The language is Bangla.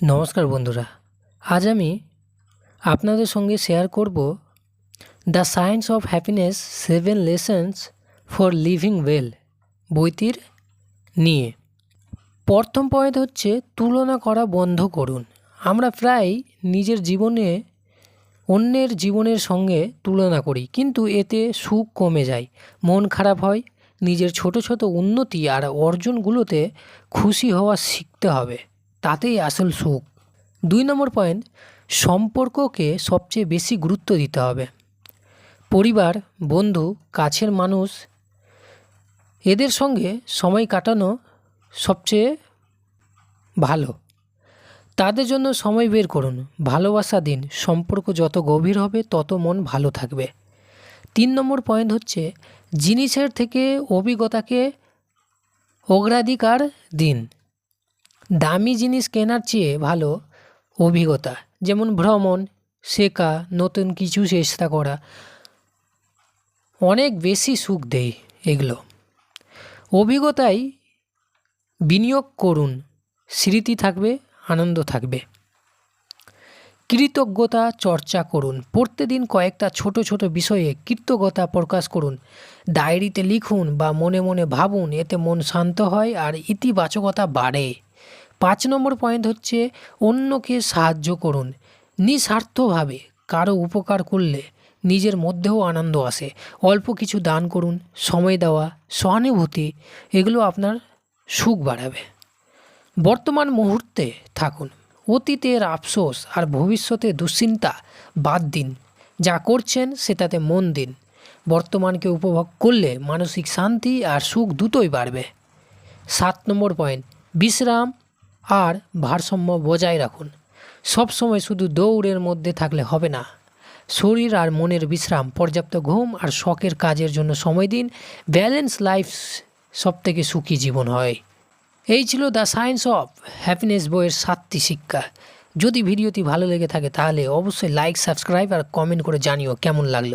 নমস্কার বন্ধুরা। আজ আমি আপনাদের সঙ্গে শেয়ার করব the science of happiness seven lessons for living well বইটির নিয়ে। প্রথম পয়েন্ট হচ্ছে তুলনা করা বন্ধ করুন। আমরা প্রায় নিজের জীবনে অন্যের জীবনের সঙ্গে তুলনা করি, কিন্তু এতে সুখ কমে যায়, মন খারাপ হয়, নিজের ছোট ছোট উন্নতি আর অর্জনগুলোতে খুশি হওয়া শিখতে হবে। তাতেই আসল সুখ। দুই নম্বর পয়েন্ট সম্পর্ককে সবচেয়ে বেশি গুরুত্ব দিতে হবে। পরিবার, বন্ধু, কাছের মানুষ, এদের সঙ্গে সময় কাটানো সবচেয়ে ভালো। তাদের জন্য সময় বের করুন, ভালোবাসা দিন। সম্পর্ক যত গভীর হবে, তত মন ভালো থাকবে। তিন নম্বর পয়েন্ট হচ্ছে, জিনিসের থেকে অভিজ্ঞতাকে অগ্রাধিকার দিন। দামি জিনিস কেনার চেয়ে ভালো অভিজ্ঞতা, যেমন ভ্রমণ, শেখা, নতুন কিছু চেষ্টা করা। অনেক বেশি সুখ দেয় এগুলো। অভিজ্ঞতায় বিনিয়োগ করুন, স্মৃতি থাকবে, আনন্দ থাকবে। কৃতজ্ঞতা চর্চা করুন, প্রত্যেকদিন কয়েকটা ছোট ছোট বিষয়ে কৃতজ্ঞতা প্রকাশ করুন। ডায়েরিতে লিখুন বা মনে মনে ভাবুন, এতে মন শান্ত হয় আর ইতিবাচকতা বাড়ে। পাঁচ নম্বর পয়েন্ট হচ্ছে অন্যকে সাহায্য করুন। নিঃস্বার্থভাবে কারও উপকার করলে নিজের মধ্যেও আনন্দ আসে। অল্প কিছু দান করুন, সময় দেওয়া, সহানুভূতি, এগুলো আপনার সুখ বাড়াবে। বর্তমান মুহূর্তে থাকুন। অতীতের আফসোস আর ভবিষ্যতে দুশ্চিন্তা বাদ দিন। যা করছেন সেটাতে মন দিন। বর্তমানকে উপভোগ করলে মানসিক শান্তি আর সুখ দুটোই বাড়বে। সাত নম্বর পয়েন্ট বিশ্রাম আর ভারসাম্য বজায় রাখুন। সবসময় শুধু দৌড়ের মধ্যে থাকলে হবে না। শরীর আর মনের বিশ্রাম, পর্যাপ্ত ঘুম আর শখের কাজের জন্য সময় দিন। ব্যালেন্স লাইফ সবথেকে সুখী জীবন হয়। এই ছিল দ্য সায়েন্স অফ হ্যাপিনেস বইয়ের সাতটি শিক্ষা। যদি ভিডিওটি ভালো লেগে থাকে তাহলে অবশ্যই লাইক, সাবস্ক্রাইব আর কমেন্ট করে জানিও কেমন লাগল।